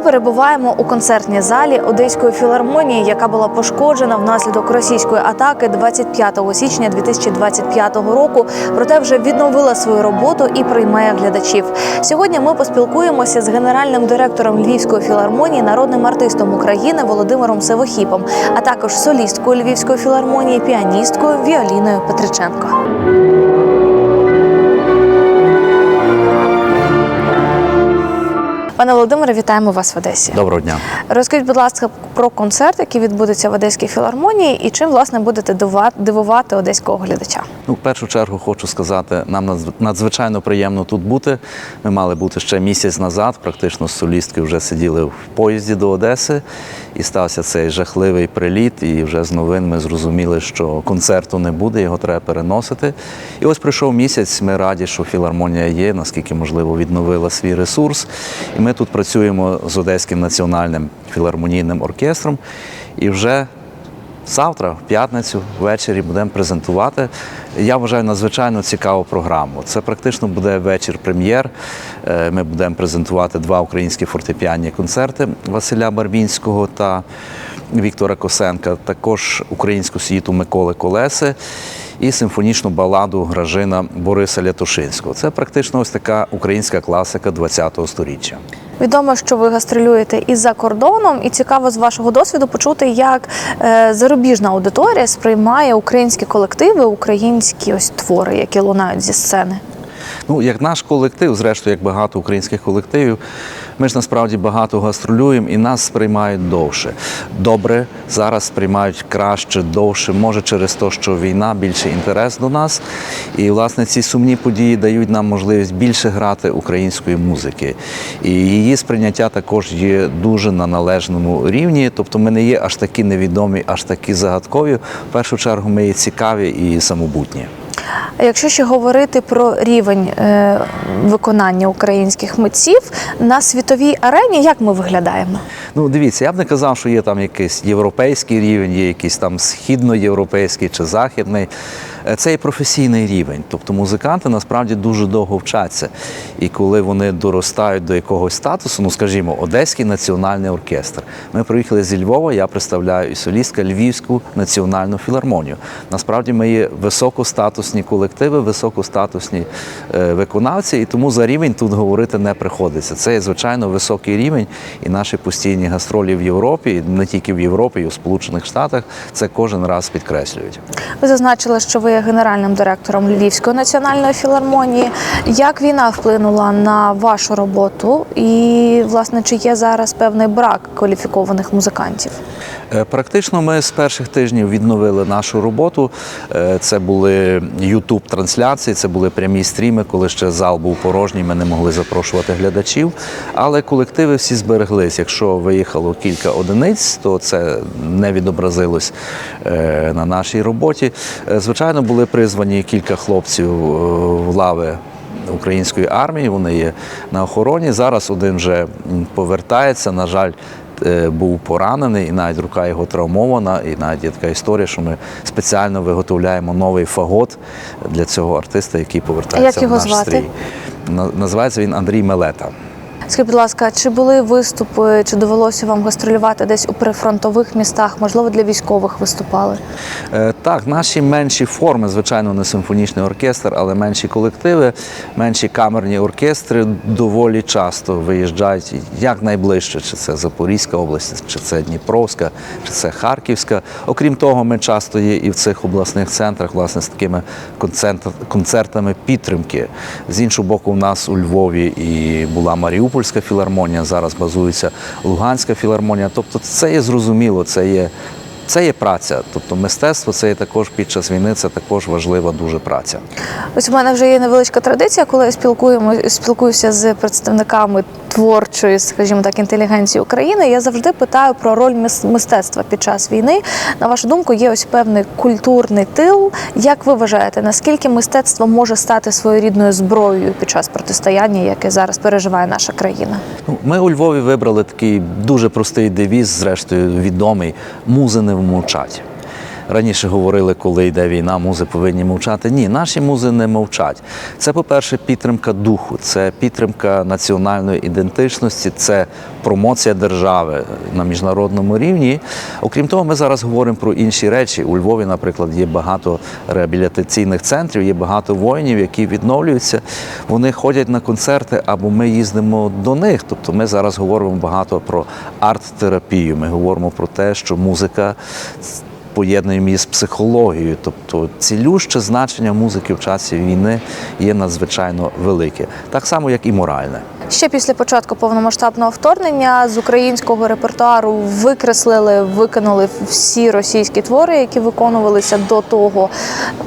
перебуваємо у концертній залі Одеської філармонії, яка була пошкоджена внаслідок російської атаки 25 січня 2025 року. Проте вже відновила свою роботу і приймає глядачів. Сьогодні ми поспілкуємося з генеральним директором Львівської філармонії, народним артистом України Володимиром Севохіпом, а також солісткою Львівської філармонії, піаністкою Віоліною Петриченко. Пане Володимире, вітаємо вас в Одесі. Доброго дня. Розкажіть, будь ласка, про концерт, який відбудеться в Одеській філармонії, і чим власне будете дивувати одеського глядача. Ну, в першу чергу хочу сказати, нам надзвичайно приємно тут бути. Ми мали бути ще місяць назад. Практично з солісткою вже сиділи в поїзді до Одеси, і стався цей жахливий приліт. І вже з новин ми зрозуміли, що концерту не буде, його треба переносити. І ось прийшов місяць. Ми раді, що філармонія є, наскільки можливо відновила свій ресурс. І ми тут працюємо з Одеським національним філармонійним оркестром. І вже Завтра, в п'ятницю, ввечері будемо презентувати. Я вважаю надзвичайно цікаву програму. Це практично буде вечір прем'єр. Е, Ми будемо презентувати два українські фортепіанні концерти Василя Барбінського та Віктора Косенка, також українську світу Миколи Колеси і симфонічну баладу Гражина Бориса Лятушинського. Це практично ось така українська класика ХХ століття. Відомо, що ви гастролюєте і за кордоном, і цікаво з вашого досвіду почути, як е, зарубіжна аудиторія сприймає українські колективи, українські ось твори, які лунають зі сцени. Ну, як наш колектив, зрештою, як багато українських колективів, ми ж насправді багато гастролюємо і нас сприймають довше. Добре, зараз сприймають краще, довше, може через те, що війна, більше інтерес до нас. І, власне, ці сумні події дають нам можливість більше грати української музики. І її сприйняття також є дуже на належному рівні. Тобто ми не є аж такі невідомі, аж такі загадкові. В першу чергу ми є цікаві і самобутні. Якщо ще говорити про рівень е, виконання українських митців на світовій арені, як ми виглядаємо? Ну, дивіться, я б не казав, що є там якийсь європейський рівень, є якийсь там східноєвропейський чи західний. Е, Це і професійний рівень. Тобто музиканти насправді дуже довго вчаться. І коли вони доростають до якогось статусу, ну скажімо, Одеський національний оркестр. Ми приїхали зі Львова, я представляю і солістка Львівську національну філармонію. Насправді ми є високостатусні колективи, високостатусні е, виконавці, і тому за рівень тут говорити не приходиться. Це є звичайно високий рівень, і наші постійні гастролі в Європі, не тільки в Європі, і у Сполучених Штатах це кожен раз підкреслюють. Ви зазначили, що ви генеральним директором Львівської національної філармонії. Як війна вплинула на вашу роботу? І, власне, чи є зараз певний брак кваліфікованих музикантів? Е, Практично ми з перших тижнів відновили нашу роботу. Е, Це були youtube трансляції, це були прямі стріми, коли ще зал був порожній, ми не могли запрошувати глядачів. Але колективи всі збереглись. Якщо виїхало кілька одиниць, то це не відобразилось е, на нашій роботі. Звичайно, були призвані кілька хлопців е, в лави української армії. Вони є на охороні. Зараз один вже повертається. На жаль, е, був поранений, і навіть рука його травмована. І навіть є така історія, що ми спеціально виготовляємо новий фагот для цього артиста, який повертається Як його в наш звати? стрій. Називається він Андрій Мелета. Скажіть, будь ласка, чи були виступи, чи довелося вам гастролювати десь у прифронтових містах? Можливо, для військових виступали? Е, Так, наші менші форми, звичайно, не симфонічний оркестр, але менші колективи, менші камерні оркестри доволі часто виїжджають як найближче, чи це Запорізька область, чи це Дніпровська, чи це Харківська. Окрім того, ми часто є і в цих обласних центрах, власне, з такими концертами підтримки. З іншого боку, у нас у Львові і була Маріупольська філармонія, зараз базується Луганська філармонія. Тобто, це є зрозуміло, це є. Це є праця, тобто мистецтво це є також під час війни, це також важлива дуже праця. Ось у мене вже є невеличка традиція, коли я спілкуюся з представниками творчої, скажімо так, інтелігенції України. Я завжди питаю про роль мис- мистецтва під час війни. На вашу думку, є ось певний культурний тил. Як ви вважаєте, наскільки мистецтво може стати своєрідною зброєю під час протистояння, яке зараз переживає наша країна? Ну, Ми у Львові вибрали такий дуже простий девіз, зрештою відомий музи не вмовчать. Раніше говорили, коли йде війна, музи повинні мовчати. Ні, наші музи не мовчать. Це, по-перше, підтримка духу, це підтримка національної ідентичності, це промоція держави на міжнародному рівні. Окрім того, ми зараз говоримо про інші речі. У Львові, наприклад, є багато реабілітаційних центрів, є багато воїнів, які відновлюються. Вони ходять на концерти, або ми їздимо до них. Тобто ми зараз говоримо багато про арт-терапію. Ми говоримо про те, що музика поєднуємо її з психологією. Тобто цілюще значення музики в часі війни є надзвичайно велике, так само як і моральне. Ще після початку повномасштабного вторгнення з українського репертуару викреслили, викинули всі російські твори, які виконувалися до того.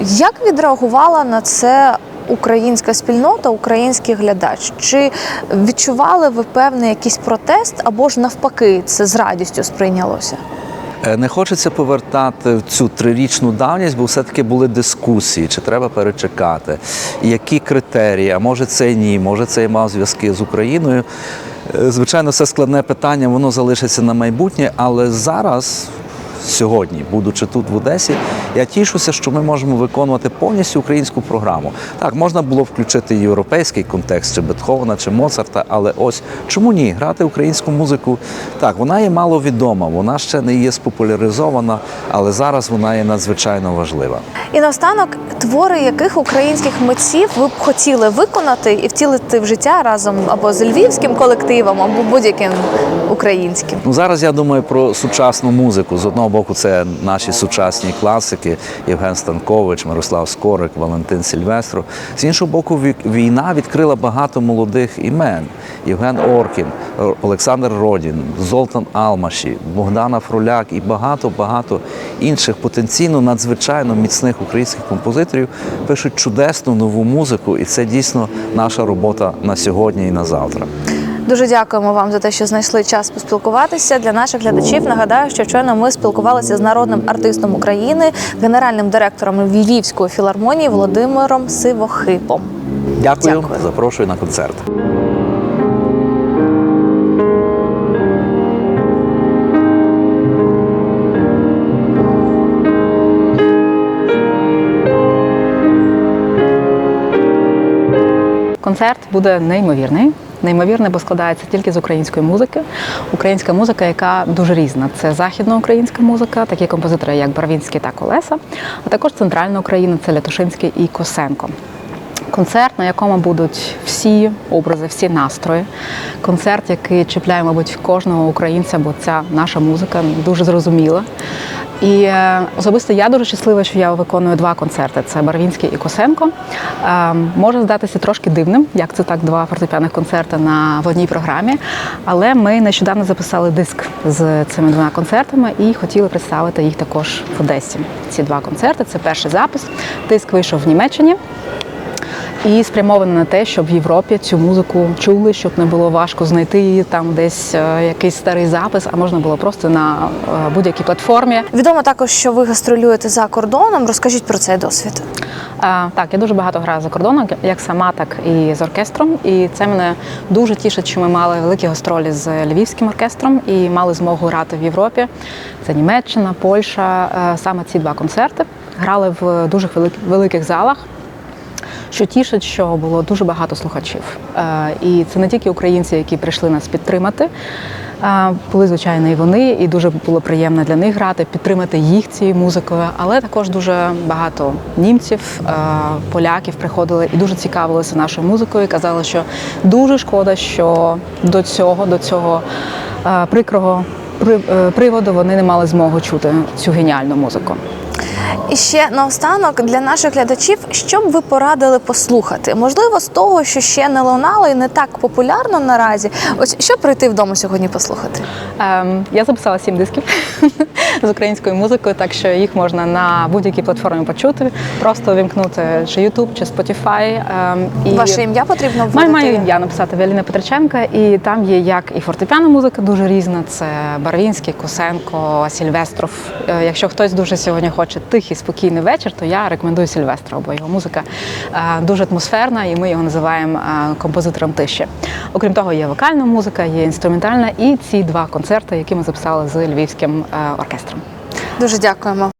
Як відреагувала на це українська спільнота, український глядач? Чи відчували ви певний якийсь протест, або ж навпаки, це з радістю сприйнялося? Е, Не хочеться повертати в цю трирічну давність, бо все-таки були дискусії, чи треба перечекати, які критерії, а може це і ні, може це і мав зв'язки з Україною. Е, Звичайно, це складне питання, воно залишиться на майбутнє, але зараз. Сьогодні, будучи тут в Одесі, я тішуся, що ми можемо виконувати повністю українську програму. Так, можна було включити європейський контекст, чи Бетховена, чи Моцарта, але ось чому ні? Грати українську музику так, вона є маловідома, вона ще не є спопуляризована, але зараз вона є надзвичайно важлива. І наостанок, твори яких українських митців ви б хотіли виконати і втілити в життя разом або з львівським колективом, або будь-яким українським. Ну зараз я думаю про сучасну музику. З одного боку, це наші сучасні класики Євген Станкович, Мирослав Скорик, Валентин Сільвестров. З іншого боку, ві- війна відкрила багато молодих імен: Євген Оркін, Олександр Родін, Золтан Алмаші, Богдана Фроляк і багато багато інших потенційно надзвичайно міцних українських композиторів пишуть чудесну нову музику, і це дійсно наша робота на сьогодні і на завтра. Дуже дякуємо вам за те, що знайшли час поспілкуватися. Для наших глядачів нагадаю, що щойно ми спілкувалися з народним артистом України, генеральним директором Львівської філармонії Володимиром Сивохипом. Дякую, Дякую. запрошую на концерт. Концерт буде неймовірний. Неймовірний, бо складається тільки з української музики. Українська музика, яка дуже різна. Це західноукраїнська музика, такі композитори, як Барвінський та Колеса, а також центральна Україна, це Лятушинський і Косенко. Концерт, на якому будуть всі образи, всі настрої. Концерт, який чіпляє, мабуть, кожного українця, бо ця наша музика дуже зрозуміла. І е, особисто я дуже щаслива, що я виконую два концерти: це Барвінський і Косенко. Е, може здатися трошки дивним, як це так два фортепіаних концерти на в одній програмі. Але ми нещодавно записали диск з цими двома концертами і хотіли представити їх також в Одесі. Ці два концерти це перший запис. Диск вийшов в Німеччині. І спрямована на те, щоб в Європі цю музику чули, щоб не було важко знайти її там десь е, якийсь старий запис, а можна було просто на е, будь-якій платформі. Відомо також, що ви гастролюєте за кордоном. Розкажіть про цей досвід. А, так, я дуже багато граю за кордоном, як сама, так і з оркестром. І це мене дуже тішить, що ми мали великі гастролі з львівським оркестром і мали змогу грати в Європі. Це Німеччина, Польща. Е, Саме ці два концерти грали в дуже велик- великих залах. Що тішить, що було дуже багато слухачів. Е, І це не тільки українці, які прийшли нас підтримати. Е, Були, звичайно, і вони, і дуже було приємно для них грати, підтримати їх цією музикою. Але також дуже багато німців, е, поляків приходили і дуже цікавилися нашою музикою. і Казали, що дуже шкода, що до цього, до цього прикрого приводу вони не мали змогу чути цю геніальну музику. І ще наостанок для наших глядачів, що б ви порадили послухати? Можливо, з того, що ще не лунало і не так популярно наразі. Ось що прийти вдома сьогодні послухати? Ем, я записала сім дисків з українською музикою, так що їх можна на будь-якій платформі почути. Просто вімкнути чи YouTube, чи Spotify. Ем, і Ваше ім'я потрібно вводити? маю ім'я написати Віаліна Петриченка, і там є як і фортепіана музика дуже різна. Це Барвінський, Косенко, Сільвестров. Е, Якщо хтось дуже сьогодні хоче тихий, спокійний вечір, то я рекомендую Сільвестрова, бо його музика е, дуже атмосферна, і ми його називаємо е, композитором тиші. Окрім того, є вокальна музика, є інструментальна, і ці два концерти, які ми записали з львівським оркестром. Дуже дякуємо.